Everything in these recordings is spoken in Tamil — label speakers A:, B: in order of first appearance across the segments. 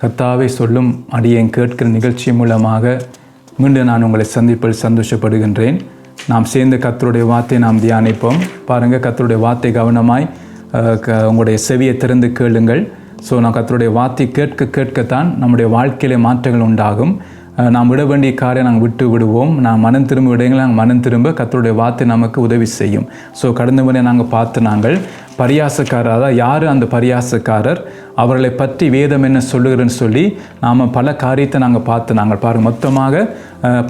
A: கத்தாவை சொல்லும் அடியேன் கேட்கிற நிகழ்ச்சி மூலமாக மீண்டும் நான் உங்களை சந்திப்பில் சந்தோஷப்படுகின்றேன். நாம் சேர்ந்து கத்தருடைய வார்த்தையை நாம் தியானிப்போம். பாருங்கள் கத்தருடைய வார்த்தை கவனமாய் க- உங்களுடைய செவியை திறந்து கேளுங்கள். ஸோ நான் கத்தருடைய வார்த்தை கேட்க கேட்கத்தான் நம்முடைய வாழ்க்கையிலே மாற்றங்கள் உண்டாகும். நாம் விட வேண்டிய காரியம் நாங்கள் விட்டு விடுவோம். நான் மனம் திரும்ப விடைகளை நாங்கள் மனம் திரும்ப கத்தருடைய வார்த்தை நமக்கு உதவி செய்யும். ஸோ கடந்த முறை நாங்கள் பார்த்து நாங்கள் பரியாசக்காரர் அதாவது யார் அந்த பரியாசக்காரர்? அவர்களை பற்றி வேதம் என்ன சொல்லுகிறேன்னு சொல்லி நாம் பல காரியத்தை நாங்கள் பார்த்து நாங்கள் பாருங்கள் மொத்தமாக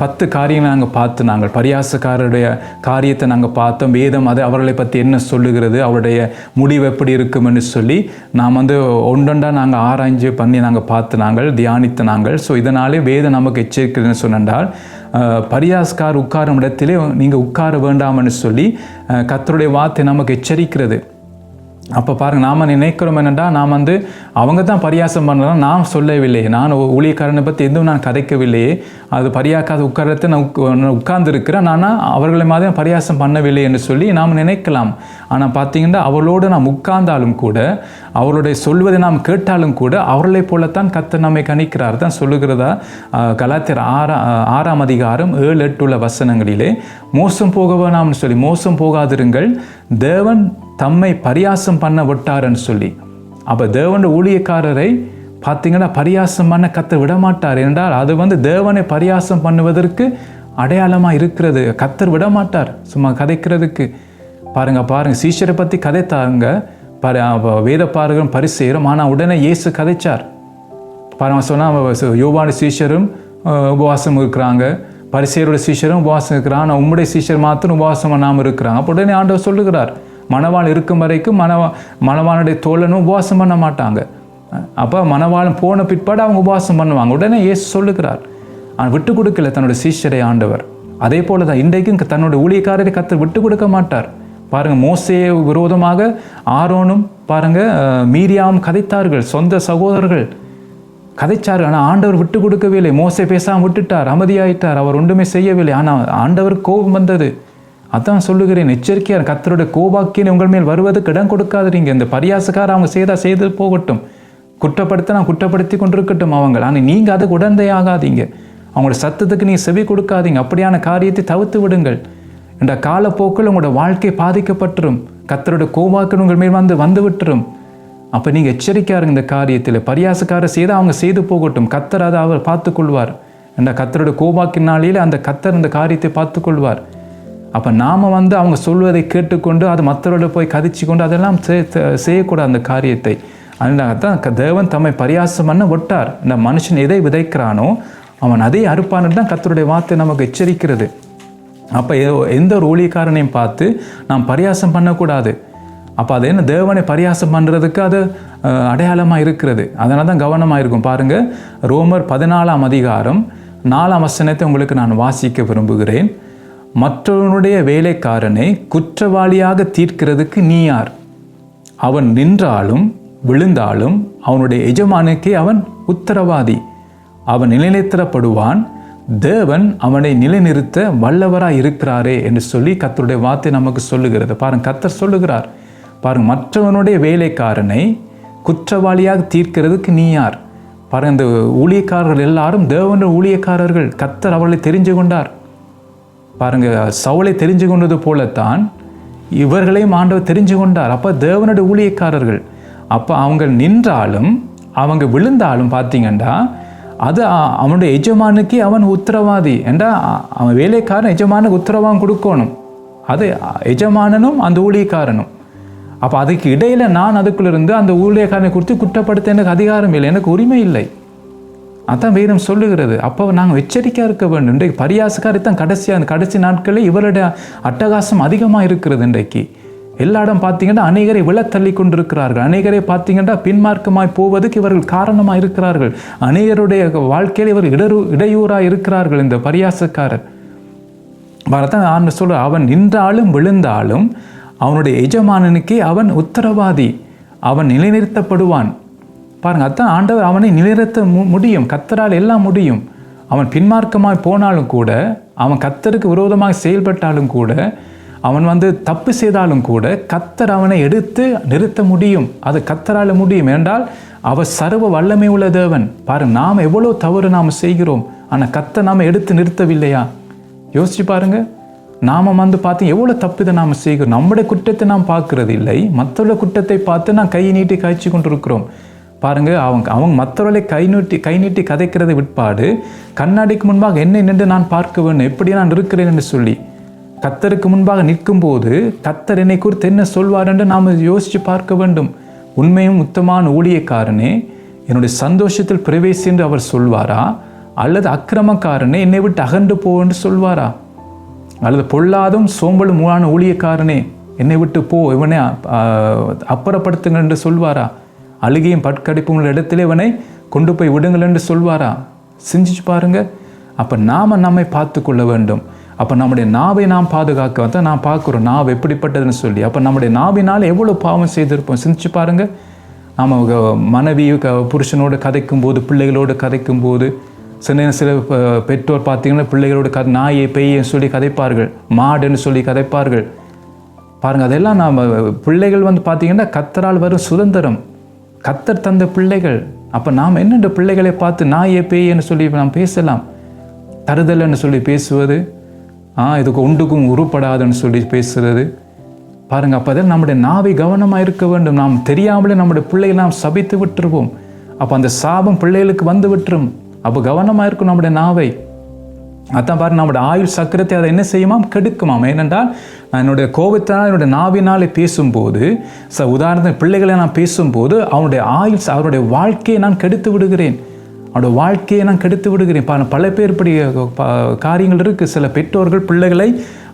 A: பத்து காரியங்களை நாங்கள் பார்த்து நாங்கள் பரியாசக்காரருடைய காரியத்தை நாங்கள் பார்த்தோம். வேதம் அது அவர்களை பற்றி என்ன சொல்லுகிறது அவருடைய முடிவு எப்படி இருக்கும்னு சொல்லி நாம் வந்து ஒன்றொண்டா நாங்கள் ஆராய்ஞ்சு பண்ணி நாங்கள் பார்த்து நாங்கள் தியானித்து நாங்கள். ஸோ இதனாலே வேதம் நமக்கு எச்சரிக்கிறதுன்னு சொன்னால் பரியாஸ்கார் உட்காரும் இடத்திலே நீங்கள் உட்கார வேண்டாம்னு சொல்லி கத்தருடைய வார்த்தை நமக்கு எச்சரிக்கிறது. அப்போ பாருங்கள் நாம் நினைக்கிறோம் என்னென்னா நாம் வந்து அவங்க தான் பரியாசம் பண்ணுறோம் நான் சொல்லவில்லையே நான் ஊழியக்காரனை பற்றி எதுவும் நான் கதைக்கவில்லையே அது பரியாக்காத உட்காரத்தை நான் நான் உட்கார்ந்துருக்கிறேன். ஆனால் அவர்களை மாதிரி பரியாசம் பண்ணவில்லை என்று சொல்லி நாம் நினைக்கலாம். ஆனால் பார்த்தீங்கன்னா அவளோடு நாம் உட்கார்ந்தாலும் கூட அவருடைய சொல்வதை நாம் கேட்டாலும் கூட அவர்களை போலத்தான் கத்தர் நம்மை கணிக்கிறார். தான் சொல்லுகிறதா கலாத்திர ஆறா ஆறாம் அதிகாரம் ஏழு எட்டுள்ள வசனங்களிலே மோசம் போக வேணாம்னு சொல்லி மோசம் போகாதிருங்கள். தேவன் தம்மை பரியாசம் பண்ண விட்டாருன்னு சொல்லி. அப்போ தேவனுடைய ஊழியக்காரரை பார்த்தீங்கன்னா பரியாசம் பண்ண கத்த விட மாட்டார் என்றால் அது வந்து தேவனை பரியாசம் பண்ணுவதற்கு அடையாளமாக இருக்கிறது. கத்தர் விட மாட்டார் சும்மா கதைக்கிறதுக்கு. பாருங்கள் பாருங்கள் சீஷரை பற்றி கதைத்தாங்க. பரி வேத பாருகளும் பரிசெயரும். ஆனால் உடனே இயேசு கதைச்சார். பாருங்க சொன்னால் யோவான சீஷரும் உபவாசம் இருக்கிறாங்க. பரிசெயரோட சீஷரும் உபவாசம் இருக்கிறாங்க. ஆனால் உம்முடைய சீஷர் மாத்திரம் உபவாசம் பண்ணாமல் இருக்கிறாங்க. அப்போ உடனே ஆண்டவர் சொல்லுகிறார். மணவாள் இருக்கும் வரைக்கும் மணவா மணவாளுடைய தோழனும் உபவாசம் பண்ண மாட்டாங்க. அப்போ மணவாளம் போன பிற்பாடு அவங்க உபவாசம் பண்ணுவாங்க. உடனே ஏசு சொல்லுகிறார் ஆனால் விட்டு கொடுக்கல தன்னுடைய சீஷரை ஆண்டவர். அதே போல தான் இன்றைக்கும் தன்னுடைய ஊழியக்காரரை கத்தர் விட்டு கொடுக்க மாட்டார். பாருங்கள் மோசையை விரோதமாக ஆரோனும் பாருங்கள் மீரியாவும் கதைத்தார்கள். சொந்த சகோதரர்கள் கதைச்சார்கள். ஆனால் ஆண்டவர் விட்டு கொடுக்கவில்லை. மோசை பேசாமல் விட்டுட்டார். அமைதியாயிட்டார். அவர் ஒன்றுமே செய்யவில்லை. ஆனால் ஆண்டவர் கோபம் வந்தது. அதான் சொல்லுகிறேன் எச்சரிக்கையார் கத்தருடைய கோபாக்கியன் உங்கள் மேல் வருவதுக்கு இடம் கொடுக்காதீங்க. இந்த பரியாசக்கார அவங்க செய்தா செய்து போகட்டும். குற்றப்படுத்த நான் குற்றப்படுத்தி கொண்டிருக்கட்டும் அவங்கள். ஆனால் நீங்கள் அதுக்கு உடந்தை ஆகாதீங்க அவங்களோட சத்தத்துக்கு நீங்கள் செவி கொடுக்காதீங்க. அப்படியான காரியத்தை தவிர்த்து விடுங்கள். இந்த காலப்போக்கில் உங்களோட வாழ்க்கை பாதிக்கப்பட்டுரும். கத்தருடைய கோபாக்கன் உங்கள் மேல் வந்து வந்து விட்டுரும். அப்போ நீங்கள் எச்சரிக்கையா இருங்க இந்த காரியத்தில். பரியாசக்கார செய்து அவங்க செய்து போகட்டும். கத்தர் அதை அவர் பார்த்துக்கொள்வார். என்ற கத்தருடைய கோபாக்கினாலேயே அந்த கத்தர் இந்த காரியத்தை பார்த்துக்கொள்வார். அப்போ நாம் வந்து அவங்க சொல்வதை கேட்டுக்கொண்டு அது மற்றவரோட போய் கதிச்சு கொண்டு அதெல்லாம் செய்யக்கூடாது அந்த காரியத்தை. அதனால தான் க- தேவன் தம்மை பரியாசம் பண்ண விட்டார். இந்த மனுஷன் எதை விதைக்கிறானோ அவன் அதே அறுப்பான்னு தான் கத்தருடைய வார்த்தை நமக்கு எச்சரிக்கிறது. அப்போ எந்த ஒரு ஊழியக்காரனையும் பார்த்து நாம் பரியாசம் பண்ணக்கூடாது. அப்போ அது என்ன? தேவனை பரியாசம் பண்ணுறதுக்கு அது அடையாளமாக இருக்கிறது. அதனால தான் கவனமாக இருக்கும். பாருங்கள் ரோமர் பதினாலாம் அதிகாரம் நாலாம் வசனத்தை உங்களுக்கு நான் வாசிக்க விரும்புகிறேன். மற்றவனுடைய வேலைக்காரனை குற்றவாளியாக தீர்க்கிறதுக்கு நீ யார்? அவன் நின்றாலும் விழுந்தாலும் அவனுடைய எஜமானுக்கே அவன் உத்தரவாதி. அவன் நிலைநிறுத்தப்படுவான். தேவன் அவனை நிலைநிறுத்த வல்லவராக இருக்கிறாரே என்று சொல்லி கத்தருடைய வார்த்தை நமக்கு சொல்லுகிறது. பாருங்க கத்தர் சொல்லுகிறார். பாருங்க மற்றவனுடைய வேலைக்காரனை குற்றவாளியாக தீர்க்கிறதுக்கு நீ யார்? பாருங்க இந்த ஊழியக்காரர்கள் எல்லாரும் தேவனுடைய ஊழியக்காரர்கள். கத்தர் அவர்களை தெரிஞ்சு கொண்டார். பாருங்கள் சவுளை தெரிஞ்சு கொண்டது போலத்தான் இவர்களையும் ஆண்டவர் தெரிஞ்சு கொண்டார். அப்போ தேவனுடைய ஊழியக்காரர்கள் அப்போ அவங்க நின்றாலும் அவங்க விழுந்தாலும் பார்த்தீங்கன்னா அது அவனுடைய எஜமானுக்கே அவன் உத்தரவாதி. ஏண்டா அவன் வேலைக்காரன் எஜமானுக்கு உத்தரவாதம் கொடுக்கணும். அது எஜமானனும் அந்த ஊழியக்காரனும். அப்போ அதுக்கு இடையில நான் அதுக்குள்ளேருந்து அந்த ஊழியக்காரனை குறித்து குற்றப்படுத்த எனக்கு அதிகாரம் இல்லை எனக்கு உரிமை இல்லை. அதான் வேதம் சொல்லுகிறது. அப்போ நாங்கள் எச்சரிக்கையாக இருக்க வேண்டும். இன்றைக்கு பரியாசக்காரி தான் கடைசியாக அந்த கடைசி நாட்களில் இவருடைய அட்டகாசம் அதிகமாக இருக்கிறது இன்றைக்கு. எல்லா இடம் பார்த்தீங்கன்னா அநேகரை விழத்தள்ளி கொண்டிருக்கிறார்கள். அநேகரை பார்த்தீங்கன்னா பின்மார்க்கமாய் போவதற்கு இவர்கள் காரணமாக இருக்கிறார்கள். அநேகருடைய வாழ்க்கையில் இவர் இடரு இடையூறாக இருக்கிறார்கள் இந்த பரியாசக்காரர். வரதான் ஆண்டு சொல்ற அவன் நின்றாலும் விழுந்தாலும் அவனுடைய எஜமானனுக்கே அவன் உத்தரவாதி. அவன் நிலைநிறுத்தப்படுவான். பாருங்க அதான் ஆண்டவர் அவனை நிலைநிறுத்த மு- முடியும். கத்தரால் எல்லாம் முடியும். அவன் பின்மார்க்கமாக போனாலும் கூட அவன் கத்தருக்கு விரோதமாக செயல்பட்டாலும் கூட அவன் வந்து தப்பு செய்தாலும் கூட கத்தர் அவனை எடுத்து நிறுத்த முடியும். அது கத்தரால் முடியும். என்றால் அவர் சர்வ வல்லமை உள்ள தேவன். பாருங்க நாம் எவ்வளோ தவறு நாம் செய்கிறோம் ஆனால் கத்தை நாம் எடுத்து நிறுத்தவில்லையா? யோசிச்சு பாருங்க. நாம் வந்து பார்த்து எவ்வளோ தப்பு இதை நாம் செய்கிறோம். நம்முடைய குற்றத்தை நாம் பார்க்கறது இல்லை மற்றவர்கள குற்றத்தை பார்த்து நான் கையை நீட்டி காய்ச்சி கொண்டிருக்கிறோம். பாருங்க அவங்க அவங்க மற்றவர்களை கை நீட்டி கை நீட்டி கதைக்கிறதை விட்பாடு. கண்ணாடிக்கு முன்பாக என்ன நின்று நான் பார்க்க வேண்டும் எப்படி நான் இருக்கிறேன் என்று சொல்லி. கத்தருக்கு முன்பாக நிற்கும்போது கத்தர் என்னை குறித்து என்ன சொல்வார் என்று நாம் யோசித்து பார்க்க வேண்டும். உண்மையும் உத்தமான ஊழியக்காரனே என்னுடைய சந்தோஷத்தில் பிரவேசி என்று அவர் சொல்வாரா? அல்லது அக்கிரமக்காரனே என்னை விட்டு அகன்று போ என்று சொல்வாரா? அல்லது பொல்லாதும் சோம்பலும் மூலான ஊழியக்காரனே என்னை விட்டு போ இவனே அப்புறப்படுத்துங்க என்று சொல்வாரா? அழுகையும் பட்கடிப்பும் உள்ள இடத்துல இவனை கொண்டு போய் விடுங்கள் என்று சொல்வாரா? சிந்திச்சு பாருங்க. அப்போ நாம் நம்மை பார்த்து கொள்ள வேண்டும். அப்போ நம்முடைய நாவை நாம் பாதுகாக்க தான் நான் பார்க்குறோம் நாவ் எப்படிப்பட்டதுன்னு சொல்லி. அப்போ நம்முடைய நாவினால் எவ்வளோ பாவம் செய்திருப்போம்? சிந்திச்சு பாருங்க. நாம் மனைவி க புருஷனோடு கதைக்கும் போது பிள்ளைகளோடு கதைக்கும் போது சில சில பெற்றோர் பார்த்தீங்கன்னா பிள்ளைகளோட க நாயை பெய்யை சொல்லி கதைப்பார்கள். மாடுன்னு சொல்லி கதைப்பார்கள். பாருங்கள் அதெல்லாம் நாம் பிள்ளைகள் வந்து பார்த்தீங்கன்னா கத்தரால் வரும் சுதந்திரம். கத்தர் தந்த பிள்ளைகள் அப்போ நாம் என்னென்ற பிள்ளைகளை பார்த்து நாயை பேயன்னு சொல்லி நாம் பேசலாம். தருதல்னு சொல்லி பேசுவது ஆ இதுக்கு உண்டுக்கும் உருப்படாதுன்னு சொல்லி பேசுகிறது பாருங்க அப்போ தான் நம்முடைய நாவை கவனமாக இருக்க வேண்டும். நாம் தெரியாமலே நம்முடைய பிள்ளைகளை நாம் சபித்து விட்டுருவோம். அப்போ அந்த சாபம் பிள்ளைகளுக்கு வந்து விட்டுரும். அப்போ கவனமாக இருக்கும் நம்முடைய நாவை. அதான் பாரு நம்முடைய ஆயுள் சக்கரத்தை அதை என்ன செய்யுமாம்? கெடுக்குமாம். ஏனென்றால் நான் என்னுடைய கோபத்தினால் என்னுடைய நாவினாலே பேசும்போது ச உதாரணத்துக்கு பிள்ளைகளை நான் பேசும்போது அவனுடைய ஆயுள் அவருடைய வாழ்க்கையை நான் கெடுத்து விடுகிறேன். அவனுடைய வாழ்க்கையை நான் கெடுத்து விடுகிறேன். பல பல பேர் இப்படி காரியங்கள் இருக்குது சில பெற்றோர்கள் பிள்ளைகளை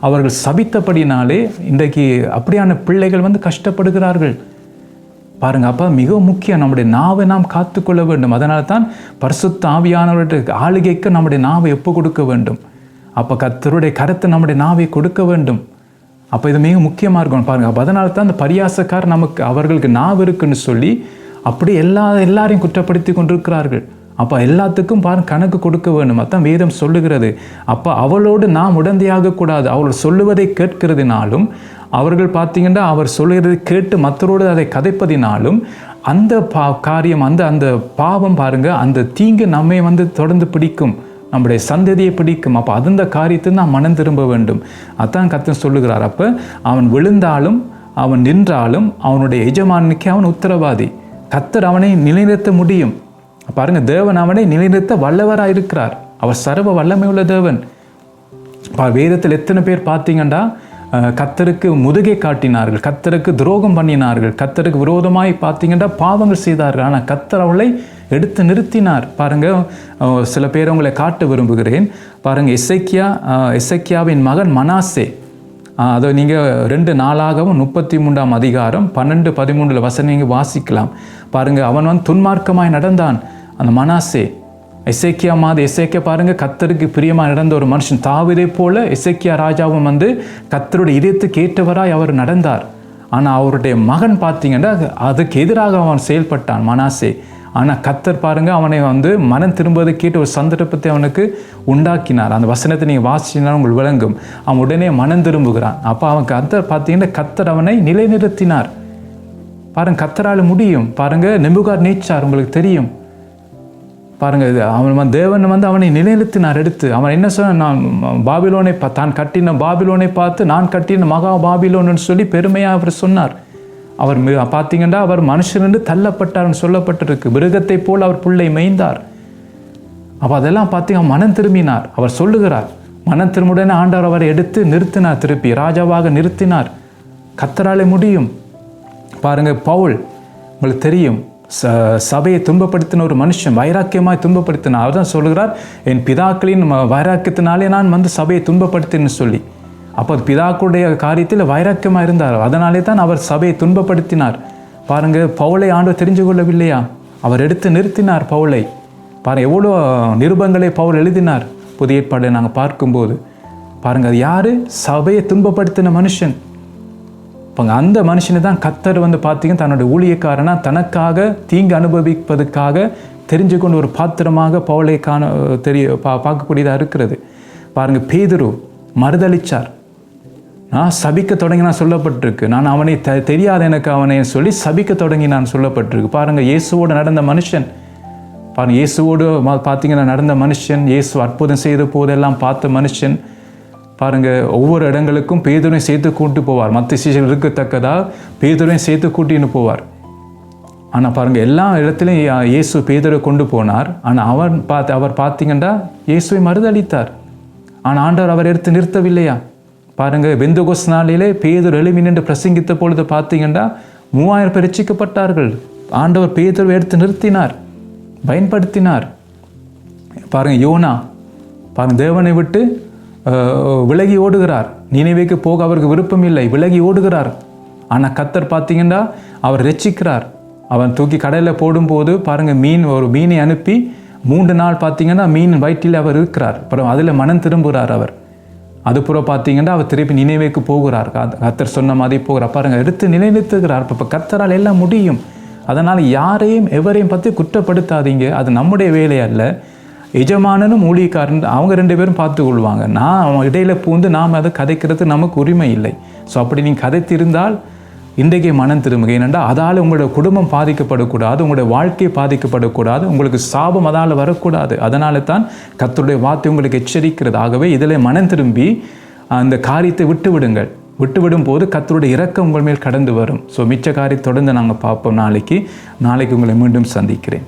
A: அவர்கள் சபித்தபடினாலே இன்றைக்கு அப்படியான பிள்ளைகள் வந்து கஷ்டப்படுகிறார்கள். பாருங்க அப்போ மிக முக்கியம். நம்முடைய நாவை நாம் காத்துக்கொள்ள வேண்டும். அதனால தான் பரிசுத்த ஆவியானவருடைய ஆளுகைக்கு நம்முடைய நாவை எப்போ கொடுக்க வேண்டும். அப்போ கத்தருடைய கருத்தை நம்முடைய நாவை கொடுக்க வேண்டும். அப்போ இது மிக முக்கியமாக இருக்கும் பாருங்க அப்போ அதனால தான் அந்த பரியாசக்கார் நமக்கு அவர்களுக்கு நாவு இருக்குன்னு சொல்லி அப்படி எல்லா எல்லாரையும் குற்றப்படுத்தி கொண்டிருக்கிறார்கள். அப்போ எல்லாத்துக்கும் பாருங்க கணக்கு கொடுக்க வேண்டும் அதான் வேதம் சொல்லுகிறது. அப்போ அவளோடு நாம் உடந்தையாக கூடாது. அவள் சொல்லுவதை கேட்கிறதுனாலும் அவர்கள் பார்த்தீங்கன்னா அவர் சொல்லுகிறதை கேட்டு மற்றவரோடு அதை கதைப்பதினாலும் அந்த பா காரியம் அந்த அந்த பாவம் பாருங்கள் அந்த தீங்கு நம்மை வந்து தொடர்ந்து பிடிக்கும். நம்முடைய சந்ததியை பிடிக்கும். அப்போ அந்த காரியத்தை நாம் மனம் திரும்ப வேண்டும். அதான் கத்தன் சொல்லுகிறார். அப்போ அவன் விழுந்தாலும் அவன் நின்றாலும் அவனுடைய எஜமானுக்கு அவன் உத்தரவாதி. கத்தர் அவனை நிலைநிறுத்த முடியும். பாருங்க தேவன் அவனை நிலைநிறுத்த வல்லவராக இருக்கிறார். அவர் சர்வ வல்லமை உள்ள தேவன் வேதத்தில் எத்தனை பேர் பார்த்தீங்கன்னா கத்தருக்கு முதுகை காட்டினார்கள் கத்தருக்கு துரோகம் பண்ணினார்கள் கத்தருக்கு விரோதமாய் பார்த்தீங்கன்னா பாவங்கள் செய்தார்கள். ஆனால் கத்தர் அவளை எடுத்து நிறுத்தினார். பாருங்க சில பேர் உங்களை காட்ட விரும்புகிறேன். பாருங்க இசைக்கியா இசைக்கியாவின் மகன் மனாசே. அதை நீங்கள் ரெண்டு நாளாகவும் முப்பத்தி மூன்றாம் அதிகாரம் பன்னெண்டு பதிமூன்றில் வசனம் நீங்கள் வாசிக்கலாம். பாருங்கள் அவன் வந்து துன்மார்க்கமாய் நடந்தான் அந்த மனாசே. இசைக்கியா மாத இசைக்க பாருங்க கத்தருக்கு பிரியமாக நடந்த ஒரு மனுஷன். தாவிதை போல இசைக்கியா ராஜாவும் வந்து கத்தருடைய இதயத்துக்கு ஏற்றவராய் அவர் நடந்தார். ஆனால் அவருடைய மகன் பார்த்தீங்கன்னா அதுக்கு எதிராக அவன் செயல்பட்டான் மனாசே. ஆனால் கத்தர் பாருங்கள் அவனை வந்து மனம் திரும்புவதை கேட்டு ஒரு சந்தர்ப்பத்தை அவனுக்கு உண்டாக்கினார். அந்த வசனத்தை நீங்கள் வாசிச்சினால் உங்களுக்கு விளங்கும். அவன் உடனே மனம் திரும்புகிறான். அப்போ அவன் கத்தர் பார்த்தீங்கன்னா கத்தர் அவனை நிலைநிறுத்தினார். பாருங்க கத்தரால் முடியும். பாருங்கள் நெம்புகார் நீச்சார் உங்களுக்கு தெரியும். பாருங்கள் இது அவன் தேவன் வந்து அவனை நிலைநிறுத்தினார் எடுத்து. அவன் என்ன சொன்னான் நான் பாபிலோனை தான் கட்டின பாபிலோனை பார்த்து நான் கட்டின மகா பாபிலோன்னு சொல்லி பெருமையாக அவர் சொன்னார். அவர் பார்த்தீங்கன்னா அவர் மனுஷனின்று தள்ளப்பட்டார்னு சொல்லப்பட்டிருக்கு. மிருகத்தை போல் அவர் புள்ளை மேய்ந்தார். அப்போ அதெல்லாம் பார்த்தீங்கன்னா மனம் திரும்பினார். அவர் சொல்லுகிறார் மனம் திரும்புடனே ஆண்டவர் அவரை எடுத்து நிறுத்தினார் திருப்பி. ராஜாவாக நிறுத்தினார். கத்தராலே முடியும். பாருங்க பவுல் உங்களுக்கு தெரியும் ச சபையை துன்பப்படுத்தின ஒரு மனுஷன் வைராக்கியமாய் துன்பப்படுத்தினார் அவர் தான் சொல்லுகிறார் என் பிதாக்களின் வைராக்கியத்தினாலே நான் வந்து சபையை துன்பப்படுத்தின்னு சொல்லி. அப்போ பிதாக்களுடைய காரியத்தில் வைராக்கியமாக இருந்தார்? அதனாலே தான் அவர் சபையை துன்பப்படுத்தினார். பாருங்க பவுலை ஆண்டு தெரிஞ்சு கொள்ளவில்லையா? அவர் எடுத்து நிறுத்தினார் பவுலை. பாருங்க எவ்வளோ நிருபங்களை பவுல் எழுதினார். புதிய ஏற்பாடை நாங்கள் பார்க்கும்போது. பாருங்க அது யார்? சபையை துன்பப்படுத்தின மனுஷன். அப்போ அந்த மனுஷனை தான் கத்தர் வந்து பார்த்தீங்கன்னா தன்னுடைய ஊழியக்காரனாக தனக்காக தீங்கு அனுபவிப்பதற்காக தெரிஞ்சு கொண்டு ஒரு பாத்திரமாக பவுலை காண தெரிய பா பார்க்கக்கூடியதாக இருக்கிறது. பாருங்கள் பேதுரு மறுதளிச்சார் நான் சபிக்க தொடங்கினா சொல்லப்பட்டிருக்கு. நான் அவனை த தெரியாத எனக்கு அவனை சொல்லி சபிக்க தொடங்கி நான் சொல்லப்பட்டிருக்கு. பாருங்கள் இயேசுவோடு நடந்த மனுஷன். பாருங்கள் இயேசுவோடு பார்த்தீங்கன்னா நடந்த மனுஷன் இயேசு அற்புதம் செய்த போதெல்லாம் பார்த்த மனுஷன். பாருங்கள் ஒவ்வொரு இடங்களுக்கும் பேதுரையும் சேர்த்து கூட்டு போவார். மற்ற சீசன் இருக்கத்தக்கதாக பேதுரையும் சேர்த்து கூட்டின்னு போவார். ஆனால் பாருங்கள் எல்லா இடத்துலையும் இயேசு பேதரை கொண்டு போனார். ஆனால் அவர் பார்த்து அவர் பார்த்தீங்கன்னா இயேசுவை மறுதளித்தார். ஆனால் ஆண்டவர் அவர் எடுத்து நிறுத்தவில்லையா? பாருங்கள் பெந்தகோஸ் நாளிலே பேதர் எழுமி நின்று பிரசங்கித்த பொழுது பார்த்தீங்கன்னா மூவாயிரம் பேர் ரட்சிக்கப்பட்டார்கள். ஆண்டவர் பேதர் எடுத்து நிறுத்தினார் பயன்படுத்தினார். பாருங்கள் யோனா பாருங்கள் தேவனை விட்டு விலகி ஓடுகிறார். நினைவுக்கு போக அவருக்கு விருப்பம் இல்லை விலகி ஓடுகிறார். ஆனால் கத்தர் பார்த்தீங்கன்னா அவர் ரட்சிக்கிறார். அவன் தூக்கி கடையில் போடும்போது பாருங்கள் மீன் ஒரு மீனை அனுப்பி மூன்று நாள் பார்த்தீங்கன்னா மீன் வயிற்றில் அவர் இருக்கிறார். அப்புறம் அதில் மனம் திரும்புகிறார் அவர். அதுப்புறம் பார்த்தீங்கன்னா அவர் திருப்பி நினைவுக்கு போகிறார். கத்- கத்தர் சொன்ன மாதிரி போகிறார். பாருங்கள் எடுத்து நிலைநிறுத்துகிறார். இப்போ கத்தரால் எல்லாம் முடியும். அதனால் யாரையும் எவரையும் பற்றி குற்றப்படுத்தாதீங்க. அது நம்முடைய வேலை அல்ல. எஜமானனும் ஊழியக்காரன் அவங்க ரெண்டு பேரும் பார்த்து கொள்வாங்க. நான் அவன் இடையில் பூந்து நாம் அதை கதைக்கிறது நமக்கு உரிமை இல்லை. ஸோ அப்படி நீங்கள் கதைத்திருந்தால் இன்றைக்கே மனம் திரும்புங்க ஏனென்றா அதால் உங்களோட குடும்பம் பாதிக்கப்படக்கூடாது உங்களுடைய வாழ்க்கை பாதிக்கப்படக்கூடாது உங்களுக்கு சாபம் அதால் வரக்கூடாது. அதனால தான் கத்தருடைய வார்த்தை உங்களுக்கு எச்சரிக்கிறது. ஆகவே இதில் மனம் திரும்பி அந்த காரியத்தை விட்டு விடுங்கள். விட்டுவிடும் போது கத்தருடைய இரக்கம் உங்கள் மேல் கடந்து வரும். ஸோ மிச்ச காரியம் தொடர்ந்து நாங்கள் பார்ப்போம் நாளைக்கு. நாளைக்கு உங்களை மீண்டும் சந்திக்கிறேன்.